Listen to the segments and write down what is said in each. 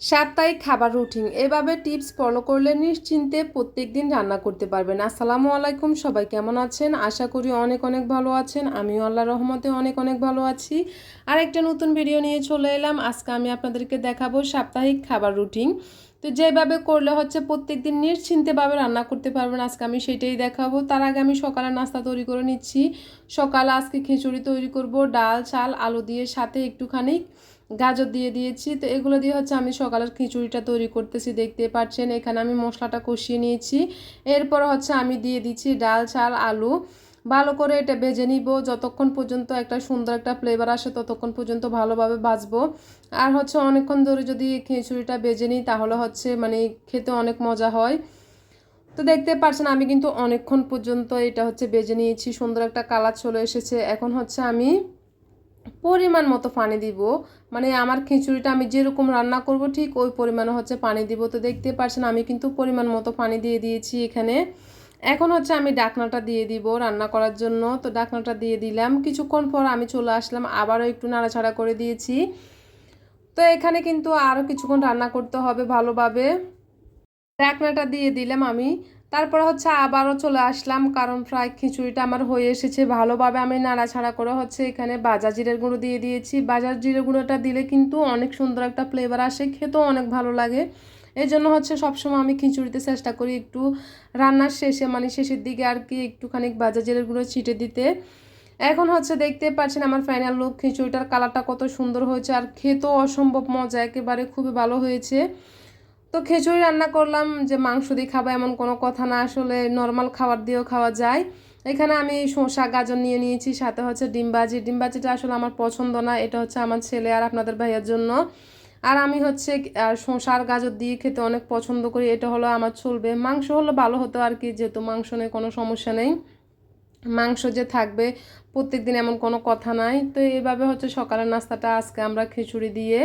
সাপ্তাহিক খাবার রুটিন এভাবে টিপস ফলো করলে নিশ্চিন্তে প্রত্যেক দিন রান্না করতে পারবেন। আসসালামু আলাইকুম, সবাই কেমন আছেন? আশা করি অনেক অনেক ভালো আছেন। আমিও আল্লাহ রহমতে অনেক অনেক ভালো আছি। আর একটা নতুন ভিডিও নিয়ে চলে এলাম। আজকে আমি আপনাদেরকে দেখাবো সাপ্তাহিক খাবার রুটিন তো যেভাবে করলে হচ্ছে প্রত্যেক দিন নিশ্চিন্তেভাবে রান্না করতে পারবেন, আজকে আমি সেটাই দেখাবো। তার আগে আমি সকালে নাস্তা তৈরি করে নিচ্ছি। সকালে আজকে খিচুড়ি তৈরি করব, ডাল, চাল, আলু দিয়ে সাথে একটুখানি গাজর দিয়ে দিয়েছি। তো এগুলো দিয়ে হচ্ছে আমি সকালের খিচুড়িটা তৈরি করতেছি, দেখতে পাচ্ছেন। এখানে আমি মশলাটা কষিয়ে নিয়েছি। এরপর হচ্ছে আমি দিয়ে দিচ্ছি ডাল, চাল, আলু। ভালো করে এটা ভেজে নিব। যতক্ষণ পর্যন্ত একটা সুন্দর একটা ফ্লেভার আসে, ততক্ষণ পর্যন্ত ভালোভাবে ভাজবো। আর হচ্ছে অনেকক্ষণ ধরে যদি খিচুড়িটা ভেজে নিই, তাহলে হচ্ছে মানে খেতে অনেক মজা হয়। তো দেখতে পাচ্ছেন, আমি কিন্তু অনেকক্ষণ পর্যন্ত এটা হচ্ছে বেজে নিয়েছি। সুন্দর একটা কালার চলে এসেছে। এখন হচ্ছে আমি পরিমাণ মতো পানি দিব। মানে আমার খিচুড়িটা আমি যেরকম রান্না করব, ঠিক ওই পরিমাণে হচ্ছে পানি দিব। তো দেখতে পাচ্ছেন আমি কিন্তু পরিমাণ মতো পানি দিয়ে দিয়েছি এখানে। এখন হচ্ছে আমি ডাকনাটা দিয়ে দিব রান্না করার জন্য। তো ডাকনাটা দিয়ে দিলাম। কিছুক্ষণ পর আমি চলে আসলাম, আবারও একটু নাড়াছাড়া করে দিয়েছি। তো এখানে কিন্তু আরও কিছুক্ষণ রান্না করতে হবে ভালোভাবে। ডাকনাটা দিয়ে দিলাম আমি। তারপর হচ্ছে আবারও চলে আসলাম, কারণ প্রায় খিচুড়িটা আমার হয়ে এসেছে। ভালোভাবে আমি নাড়াছাড়া করে হচ্ছে এখানে বাজার জিরের গুঁড়ো দিয়ে দিয়েছি। বাজার জিরের গুঁড়োটা দিলে কিন্তু অনেক সুন্দর একটা ফ্লেভার আসে, খেতেও অনেক ভালো লাগে। এই জন্য হচ্ছে সবসময় আমি খিচুড়িতে চেষ্টা করি একটু রান্নার শেষে মানে শেষের দিকে আর কি একটুখানি বাজার জিরের গুঁড়ো ছিটে দিতে। এখন হচ্ছে দেখতে পাচ্ছেন আমার ফাইনাল লুক খিচুড়িটার কালারটা কত সুন্দর হয়েছে, আর খেতেও অসম্ভব মজা, একেবারে খুবই ভালো হয়েছে। তো খিচুড়ি রান্না করলাম যে মাংস দিয়ে খাব এমন কোনো কথা না, আসলে নর্মাল খাবার দিয়েও খাওয়া যায়। এখানে আমি শসা, গাজর নিয়ে নিয়েছি, সাথে হচ্ছে ডিমবাজি ডিমবাজিটা আসলে আমার পছন্দ না, এটা হচ্ছে আমার ছেলে আর আপনাদের ভাইয়ের জন্য। আর আমি হচ্ছে শসা আর গাজর দিয়ে খেতে অনেক পছন্দ করি, এটা হলো আমার চলবে। মাংস হলো ভালো হতো আর কি, যেহেতু মাংস নিয়ে কোনো সমস্যা নেই। মাংস যে থাকবে প্রত্যেক দিন এমন কোনো কথা নাই। তো এইভাবে হচ্ছে সকালের নাস্তাটা আজকে আমরা খিচুড়ি দিয়ে,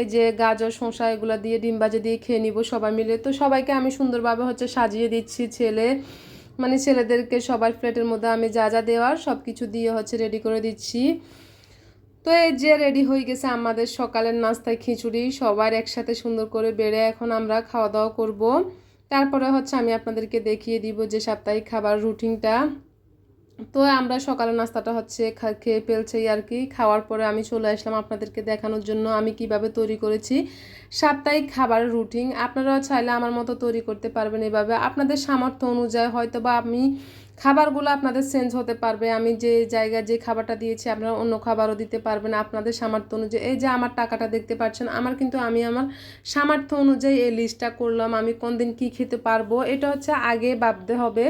এই যে গাজর, শসা এগুলো দিয়ে, ডিম বাজে দিয়ে খেয়ে নিব সবাই মিলে। তো সবাইকে আমি সুন্দরভাবে হচ্ছে সাজিয়ে দিচ্ছি ছেলে। মানে ছেলেদেরকে সবার প্লেটের মধ্যে আমি যা যা দেওয়ার সব কিছু দিয়ে হচ্ছে রেডি করে দিচ্ছি। তো এই যে রেডি হয়ে গেছে আমাদের সকালের নাস্তায় খিচুড়ি সবার একসাথে সুন্দর করে বেড়ে এখন আমরা খাওয়া দাওয়া করব। তারপরে হচ্ছে আমি আপনাদেরকে দেখিয়ে দিব যে সাপ্তাহিক খাবার রুটিনটা তো আমরা সকালের নাস্তাটা হচ্ছে খেয়ে ফেলছি আর কি। খাওয়ার পরে আমি চলে আসলাম আপনাদেরকে দেখানোর জন্য আমি কীভাবে তৈরি করেছি। সাপ্তাহিক খাবারের রুটিন, আপনারাও চাইলে আমার মতো তৈরি করতে পারবেন এভাবে। আপনাদের সামর্থ্য অনুযায়ী হয়তো বা আমি খাবারগুলো আপনাদের চেঞ্জ হতে পারবে। আমি যে জায়গায় যে খাবারটা দিয়েছি, আপনারা অন্য খাবারও দিতে পারবেন। আপনাদের সামর্থ্য অনুযায়ী, এই যে আমার টাকাটা দেখতে পাচ্ছেন, আমার কিন্তু আমি আমার সামর্থ্য অনুযায়ী এই লিস্টটা করলাম। আমি কোন দিন কী খেতে পারব, এটা হচ্ছে আগে ভাবতে হবে।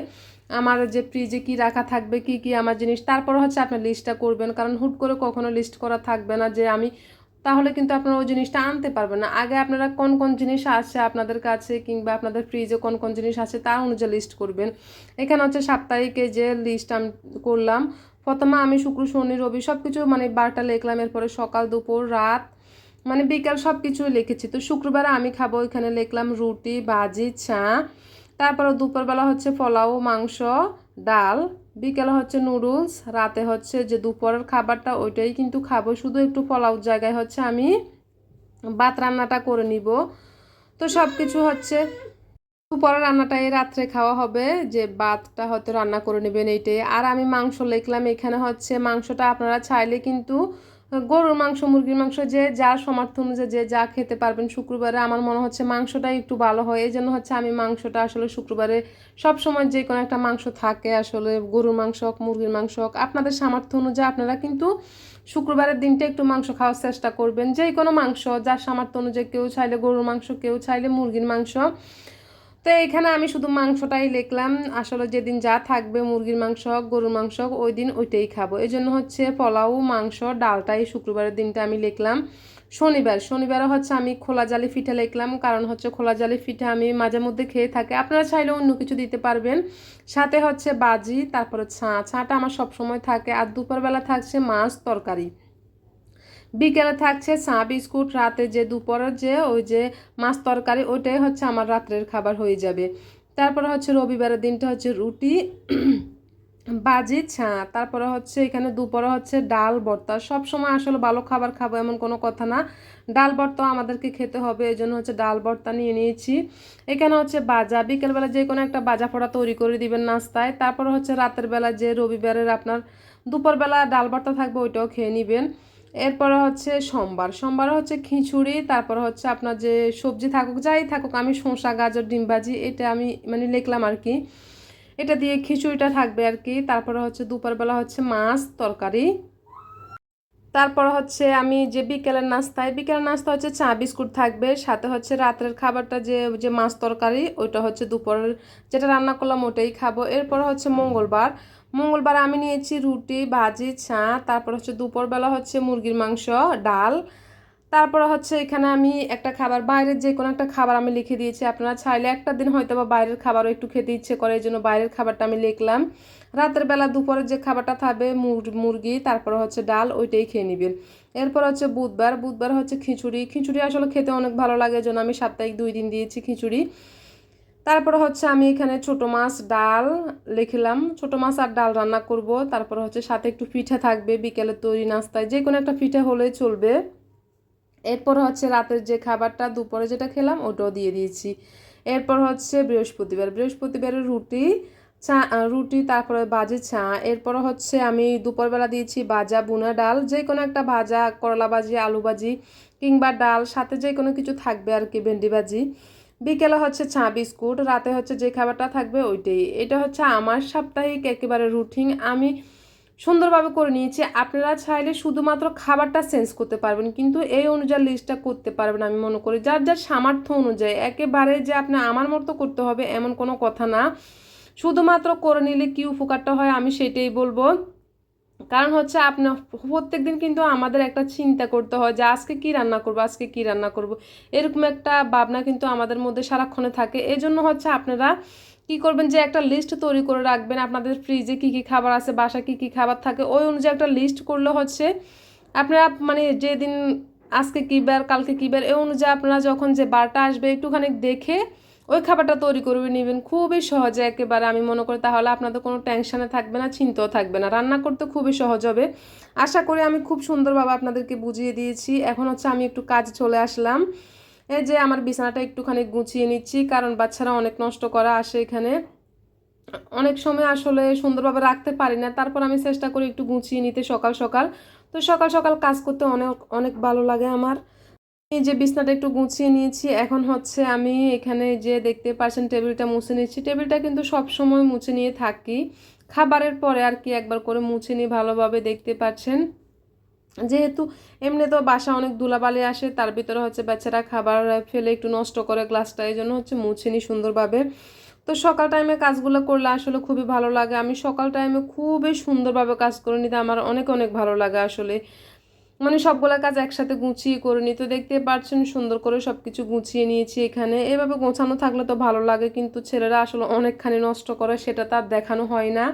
আমার যে ফ্রিজে কি রাখা থাকবে, কি কি আমার জিনিস, তারপর হচ্ছে আপনি লিস্টটা করবেন। কারণ হুট করে কখনো লিস্ট করা থাকবে না যে আমি, তাহলে কিন্তু আপনারা ওই জিনিসটা আনতে পারবেন না। আগে আপনারা কোন কোন জিনিস আছে আপনাদের কাছে কিংবা আপনাদের ফ্রিজে কোন কোন জিনিস আছে তার অনুযায়ী লিস্ট করবেন। এখানে হচ্ছে সাপ্তাহিকে যে লিস্ট আমি করলাম, প্রথমে আমি শুক্র, শনি, রবি সব কিছু মানে বারটা লিখলাম, এরপরে সকাল, দুপুর, রাত মানে বিকাল সব কিছুই লিখেছি। তো শুক্রবারে আমি খাব, এখানে লিখলাম রুটি, ভাজি, চা তারপরে দুপুরবেলা হচ্ছে পোলাও, মাংস, ডাল, বিকেলে হচ্ছে নুডলস, রাতে হচ্ছে যে দুপুরের খাবারটা ওইটাই কিন্তু খাব। শুধু একটু পোলাও জায়গায় হচ্ছে আমি ভাত রান্নাটা করে নিব। তো সব কিছু হচ্ছে দুপুরের রান্নাটা এই রাত্রে খাওয়া হবে, যে ভাতটা হয়তো রান্না করে নেবেন এইটাই। আর আমি মাংস লিখলাম, এখানে হচ্ছে মাংসটা আপনারা চাইলে কিন্তু গরুর মাংস, মুরগির মাংস, যে যার সমর্থ অনুযায়ী যে যা খেতে পারবেন শুক্রবারে। আমার মনে হচ্ছে মাংসটাই একটু ভালো হয়। এই জন্য হচ্ছে আমি মাংসটা আসলে শুক্রবারে সব সময় যে কোনো একটা মাংস থাকে, আসলে গরুর মাংস হোক, মুরগির মাংস হোক, আপনাদের সামর্থ্য অনুযায়ী আপনারা কিন্তু শুক্রবারের দিনটা একটু মাংস খাওয়ার চেষ্টা করবেন। যে কোনো মাংস, যার সামর্থ্য অনুযায়ী কেউ চাইলে গরুর মাংস, কেউ চাইলে মুরগির মাংস। তো এখানে আমি শুধু মাংসটাই লিখলাম। আসলে যেদিন যা থাকবে, মুরগির মাংস হোক, গরুর মাংস হোক, ওই দিন ওইটাই খাব। এই জন্য হচ্ছে পোলাও, মাংস, ডালটাই শুক্রবারের দিনটা আমি লিখলাম। শনিবার শনিবারে হচ্ছে আমি খোলা জালি পিঠা লিখলাম। কারণ হচ্ছে খোলা জালি পিঠা আমি মাঝে মধ্যে খেয়ে থাকি। আপনারা চাইলে অন্য কিছু দিতে পারবেন। সাথে হচ্ছে বাজি, তারপরে ছা, ছাটা আমার সবসময় থাকে। আর দুপুরবেলা থাকছে মাছ তরকারি। বিকেলে থাকছে চা বিস্কুট রাতে যে দুপুরের যে ওই যে মাছ তরকারি, ওইটাই হচ্ছে আমার রাত্রের খাবার হয়ে যাবে। তারপরে হচ্ছে রবিবারের দিনটা হচ্ছে রুটি, বাজি, ছা। তারপরে হচ্ছে এখানে দুপুরে হচ্ছে ডাল, ভর্তা। সব সময় আসলে ভালো খাবার খাব এমন কোনো কথা না। ডাল ভর্তা আমাদেরকে খেতে হবে এই জন্য হচ্ছে ডাল, ভর্তা নিয়ে নিয়েছি। এখানে হচ্ছে বাজা, বিকেলবেলা যে কোনো একটা বাজা ফোড়া তৈরি করে দিবেন নাস্তায়। তারপরে হচ্ছে রাতের বেলা যে রবিবারের আপনার দুপুরবেলা ডাল, ভর্তা থাকবে, ওইটাও খেয়ে নেবেন। এরপরে হচ্ছে সোমবার। সোমবার হচ্ছে খিচুড়ি, তারপর হচ্ছে আপনার যে সবজি থাকুক, যাই থাকুক, আমি শসা, গাজর, ডিম ভাজি, এটা আমি মানে লিখলাম আর কি। এটা দিয়ে খিচুড়িটা থাকবে আর কি। তারপরে হচ্ছে দুপুরবেলা হচ্ছে মাছ, তরকারি। তারপর হচ্ছে আমি যে বিকেলের নাস্তায়, বিকেলের নাস্তা হচ্ছে চা, বিস্কুট থাকবে। সাথে হচ্ছে রাত্রের খাবারটা যে যে মাছ তরকারি, ওইটা হচ্ছে দুপুরের যেটা রান্না করলাম, ওটাই খাব। এরপর হচ্ছে মঙ্গলবার। মঙ্গলবার আমি নিয়েছি রুটি, ভাজি, চা, তারপর হচ্ছে দুপুরবেলা হচ্ছে মুরগির মাংস, ডাল। তারপরে হচ্ছে এখানে আমি একটা খাবার, বাইরের যে কোনো একটা খাবার আমি লিখে দিয়েছি। আপনারা চাইলে একটা দিন হয়তো বা বাইরের খাবারও একটু খেতে ইচ্ছে করে, এই জন্য বাইরের খাবারটা আমি লিখলাম। রাতের বেলা দুপুরের যে খাবারটা থাকবে মুরগি, তারপরে হচ্ছে ডাল, ওইটাই খেয়ে নেবেন। এরপর হচ্ছে বুধবার বুধবার হচ্ছে খিচুড়ি। খিচুড়ি আসলে খেতে অনেক ভালো লাগে জন্য আমি সাপ্তাহিক দুই দিন দিয়েছি খিচুড়ি। তারপর হচ্ছে আমি এখানে ছোট মাছ, ডাল লিখলাম। ছোট মাছ আর ডাল রান্না করব। তারপর হচ্ছে সাথে একটু পিঠা থাকবে, বিকেলে তৈরি নাস্তায়। যে কোনো একটা পিঠা হলেই চলবে। এরপর হচ্ছে রাতের যে খাবারটা, দুপুরে যেটা খেলাম, ওটাও দিয়ে দিয়েছি। এরপর হচ্ছে বৃহস্পতিবার। বৃহস্পতিবারের রুটি, চা, রুটি, তারপরে বাজে চা। এরপর হচ্ছে আমি দুপুরবেলা দিয়েছি ভাজা বুনা ডাল। যে কোনো একটা ভাজা, করলা ভাজি, আলু ভাজি কিংবা ডাল, সাথে যে কোনো কিছু থাকবে আর কি, ভেন্ডি ভাজি। বিকেলে হচ্ছে চা, বিস্কুট, রাতে হচ্ছে যে খাবারটা থাকবে ওইটাই। এটা হচ্ছে আমার সাপ্তাহিক একেবারে রুটিন আমি সুন্দরভাবে করে নিয়েছি। আপনারা চাইলে শুধুমাত্র খাবারটা চেঞ্জ করতে পারবেন, কিন্তু এই অনুযায়ী লিস্টটা করতে পারবেন আমি মনে করি। যার যার সামর্থ্য অনুযায়ী, একেবারে যে আপনি আমার মতো করতে হবে এমন কোনো কথা না। শুধুমাত্র করে নিলে কি উপকারটা হয় আমি সেটাই বলব। কারণ হচ্ছে আপনি প্রত্যেক দিন কিন্তু আমাদের একটা চিন্তা করতে হয় যে আজকে কি রান্না করব, আজকে কি রান্না করব। এরকম একটা ভাবনা কিন্তু আমাদের মধ্যে সারাক্ষণে থাকে। এই জন্য হচ্ছে আপনারা কি করবেন যে একটা লিস্ট তৈরি করে রাখবেন। আপনাদের ফ্রিজে কি কি খাবার আছে বাসা কি কি খাবার থাকে, ওই অনুযায়ী একটা লিস্ট করলে হচ্ছে আপনারা মানে যেদিন আজকে কী বার, কালকে কী বার, এই অনুযায়ী আপনারা যখন যে বারটা আসবে একটুখানি দেখে ওই খাবারটা তৈরি করবে নেবেন খুবই সহজে একেবারে। আমি মনে করি তাহলে আপনাদের কোনো টেনশানে থাকবে না, চিন্তাও থাকবে না। রান্না করতে খুবই সহজ হবে। আশা করি আমি খুব সুন্দরভাবে আপনাদেরকে বুঝিয়ে দিয়েছি। এখন হচ্ছে আমি একটু কাজ চলে আসলাম। এই যে আমার বিছানাটা একটুখানি গুছিয়ে নিচ্ছি, কারণ বাচ্চারা অনেক নষ্ট করা আসে এখানে। অনেক সময় আসলে সুন্দরভাবে রাখতে পারি না, তারপর আমি চেষ্টা করি একটু গুছিয়ে নিতে সকাল সকাল। তো সকাল সকাল কাজ করতে অনেক অনেক ভালো লাগে আমার। এই যে বিছনাটা একটু গুছিয়ে নিয়েছি, এখন হচ্ছে আমি এখানে যে দেখতে পাচ্ছেন টেবিলটা মুছে নিচ্ছি। টেবিলটা কিন্তু সব সময় মুছে নিয়ে থাকি। খাবারের পরে আর কি একবার করে মুছে নিয়ে ভালোভাবে দেখতে পাচ্ছেন। যেহেতু এমনি তো বাসা অনেক ধুলাবালি আসে, তার ভিতরে হচ্ছে বাচ্চারা খাবার ফেলে একটু নষ্ট করে গ্লাসটা এই জন্য হচ্ছে মুছে নিই সুন্দরভাবে। তো সকাল টাইমে কাজগুলো করলে আসলে খুবই ভালো লাগে। আমি সকাল টাইমে খুবই সুন্দরভাবে কাজ করে নিতে আমার অনেক অনেক ভালো লাগে আসলে। মানে সবগুলো কাজ একসাথে গুছিয়ে করে নিই তো দেখতে পাচ্ছেন সুন্দর করে সব কিছু গুছিয়ে নিয়েছি এখানে। এভাবে গোছানো থাকলে তো ভালো লাগে, কিন্তু ছেলেরা আসলে অনেকখানি নষ্ট করে, সেটা তার দেখানো হয় না।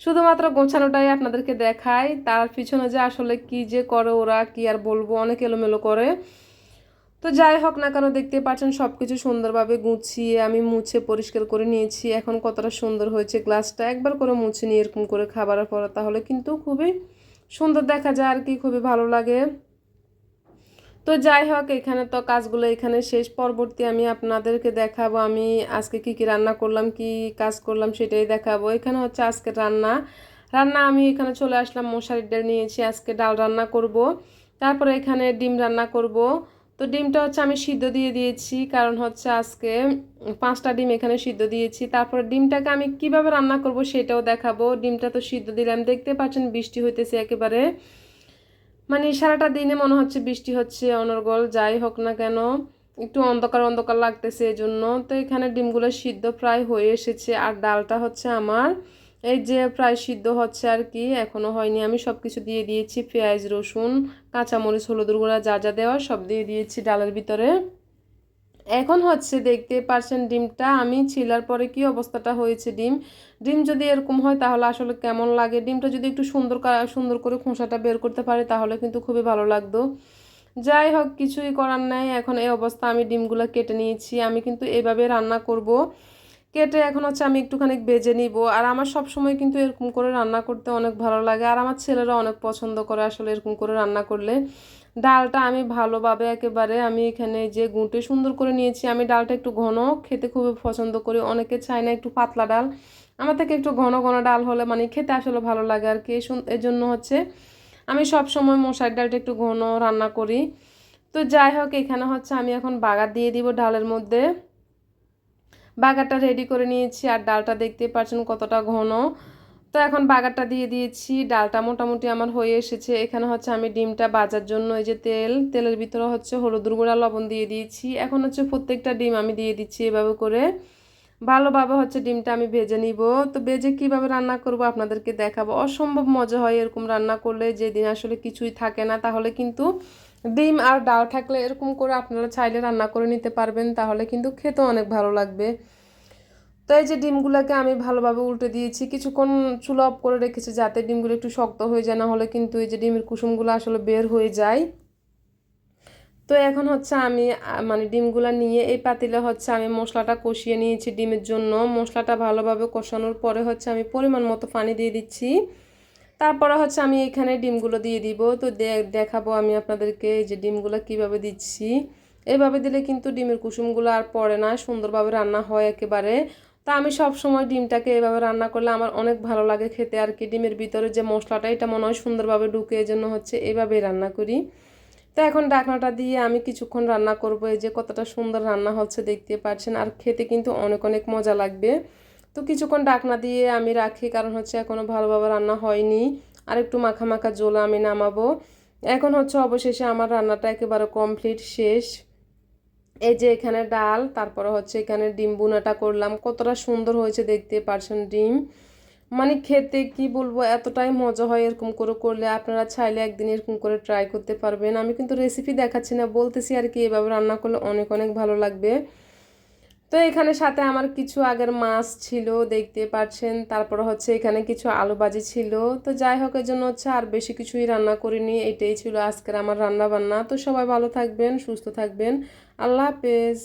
শুধুমাত্র গোছানোটাই আপনাদেরকে দেখায় তার পিছনে যে আসলে কি যে করে ওরা, কি আর বলব, অনেক এলোমেলো করে। তো যাই হোক না কেন, দেখতে পাচ্ছেন সব কিছু সুন্দরভাবে গুছিয়ে আমি মুছে পরিষ্কার করে নিয়েছি। এখন কতটা সুন্দর হয়েছে গ্লাসটা, একবার করে মুছে নিয়ে এরকম করে খাবারের পরে, তাহলে কিন্তু খুবই সুন্দর দেখা যায় আর কি, খুবই ভালো লাগে। তো যাই হোক, এখানে তো কাজগুলো এখানে শেষ। পরবর্তী আমি আপনাদেরকে দেখাবো আমি আজকে কি কি রান্না করলাম, কি কাজ করলাম সেটাই দেখাবো। এখানে হচ্ছে আজকে রান্না। রান্না আমি এখানে চলে আসলাম মশারির ডাল নিয়েছি, আজকে ডাল রান্না করব। তারপরে এখানে ডিম রান্না করব। তো ডিমটা হচ্ছে আমি সিদ্ধ দিয়ে দিয়েছি, কারণ হচ্ছে আজকে পাঁচটা ডিম এখানে সিদ্ধ দিয়েছি। তারপরে ডিমটাকে আমি কীভাবে রান্না করব সেটাও দেখাবো। ডিমটা তো সিদ্ধ দিলাম, দেখতে পাচ্ছেন বৃষ্টি হইতেছে একেবারে। মানে সারাটা দিনে মনে হচ্ছে বৃষ্টি হচ্ছে, অনর্গল, যাই হোক না কেন, একটু অন্ধকার অন্ধকার লাগতেছে এই জন্য তো এখানে ডিমগুলো সিদ্ধ প্রায় হয়ে এসেছে, আর ডালটা হচ্ছে আমার এই যে প্রায় সিদ্ধ হচ্ছে আর কি এখনও হয়নি। আমি সব কিছু দিয়ে দিয়েছি, পেঁয়াজ, রসুন, কাঁচামরিচ, হলুদের গুঁড়া, যা যা দেওয়া সব দিয়ে দিয়েছি ডালের ভিতরে। এখন হচ্ছে দেখতে পারছেন ডিমটা, আমি ছিলার পরে কি অবস্থাটা হয়েছে ডিম? ডিম যদি এরকম হয় তাহলে আসলে কেমন লাগে? ডিমটা যদি একটু সুন্দর সুন্দর করে খোসাটা বের করতে পারে তাহলে কিন্তু খুবই ভালো লাগতো। যাই হোক, কিছুই করার নাই। এখন এই অবস্থা আমি ডিমগুলো কেটে নিয়েছি। আমি কিন্তু এভাবে রান্না করব। কেটে এখন হচ্ছে আমি একটুখানি বেজে নিব। আর আমার সব সময় কিন্তু এরকম করে রান্না করতে অনেক ভালো লাগে। আর আমার ছেলেরা অনেক পছন্দ করে আসলে এরকম করে রান্না করলে। ডালটা আমি ভালোভাবে একেবারে আমি এখানে যে গুঁটে সুন্দর করে নিয়েছি, আমি ডালটা একটু ঘন খেতে খুবই পছন্দ করি। অনেকে চায় না একটু পাতলা ডাল। আমার থেকে একটু ঘন ঘন ডাল হলে মানে খেতে আসলে ভালো লাগে আর কি। এই জন্য হচ্ছে আমি সব সময় মশার ডালটা একটু ঘন রান্না করি। তো যাই হোক, এখানে হচ্ছে আমি এখন বাগার দিয়ে দিব ডালের মধ্যে। বাগারটা রেডি করে নিয়েছি আর ডালটা দেখতে পাচ্ছেন কতটা ঘন। তো এখন বাগারটা দিয়ে দিয়েছি, ডালটা মোটামুটি আমার হয়ে এসেছে। এখানে হচ্ছে আমি ডিমটা বাজার জন্য এই যে তেল, তেলের ভিতরে হচ্ছে হলুদ, গুঁড়া, লবণ দিয়ে দিয়েছি। এখন হচ্ছে প্রত্যেকটা ডিম আমি দিয়ে দিচ্ছি এভাবে করে। ভালোভাবে হচ্ছে ডিমটা আমি ভেজে নিব। তো ভেজে কীভাবে রান্না করব আপনাদেরকে দেখাবো। অসম্ভব মজা হয় এরকম রান্না করলে, যেদিন আসলে কিছুই থাকে না, তাহলে কিন্তু ডিম আর ডাল থাকলে এরকম করে আপনারা চাইলে রান্না করে নিতে পারবেন, তাহলে কিন্তু খেতে অনেক ভালো লাগবে। তো এই যে ডিমগুলোকে আমি ভালোভাবে উল্টে দিয়েছি, কিছুক্ষণ চুলো অফ করে রেখেছি যাতে ডিমগুলো একটু শক্ত হয়ে যায় না হলে কিন্তু এই যে ডিমের কুসুমগুলো আসলে বের হয়ে যায়। তো এখন হচ্ছে আমি মানে ডিমগুলো নিয়ে এই পাতিলে হচ্ছে আমি মশলাটা কষিয়ে নিয়েছি ডিমের জন্য। মশলাটা ভালোভাবে কষানোর পরে হচ্ছে আমি পরিমাণ মতো পানি দিয়ে দিচ্ছি। তারপরে হচ্ছে আমি এখানে ডিমগুলো দিয়ে দিব। তো দেখাবো আমি আপনাদেরকে এই যে ডিমগুলো কীভাবে দিচ্ছি। এভাবে দিলে কিন্তু ডিমের কুসুমগুলো আর পড়ে না, সুন্দরভাবে রান্না হয় একেবারে। তা আমি সব সময় ডিমটাকে এভাবে রান্না করলে আমার অনেক ভালো লাগে খেতে আর কি। ডিমের ভিতরে যে মশলাটা, এটা মনে হয় সুন্দরভাবে ঢুকে এই জন্য হচ্ছে এভাবেই রান্না করি। তো এখন ডাকনাটা দিয়ে আমি কিছুক্ষণ রান্না করব। এই যে কতটা সুন্দর রান্না হচ্ছে, দেখতে পাচ্ছেন। আর খেতে কিন্তু অনেক অনেক মজা লাগবে। তো কিছুক্ষণ ডাকনা দিয়ে আমি রাখি, কারণ হচ্ছে এখনও ভালোভাবে রান্না হয়নি। আর একটু মাখা মাখা জোলা আমি নামাবো। এখন হচ্ছে অবশেষে আমার রান্নাটা একেবারে কমপ্লিট শেষ। এই যে এখানে ডাল, তারপরে হচ্ছে এখানে ডিম বুনাটা করলাম। কতটা সুন্দর হয়েছে দেখতে, পারছেন ডিম? মানে খেতে কি বলব, এতটাই মজা হয় এরকম করে করলে। আপনারা চাইলে একদিন এরকম করে ট্রাই করতে পারবেন। আমি কিন্তু রেসিপি দেখাচ্ছি না, বলতেছি আর কি, এভাবে রান্না করলে অনেক অনেক ভালো লাগবে। তো এখানে সাথে আমার কিছু আগের মাছ ছিল, দেখতে পাচ্ছেন। তারপর হচ্ছে এখানে কিছু আলু ভাজি ছিল। তো যাই হোক, এর জন্য হচ্ছে আর বেশি কিছুই রান্না করিনি। এটাই ছিল আজকের আমার রান্না বান্না তো সবাই ভালো থাকবেন, সুস্থ থাকবেন। আল্লাহ হাফেজ।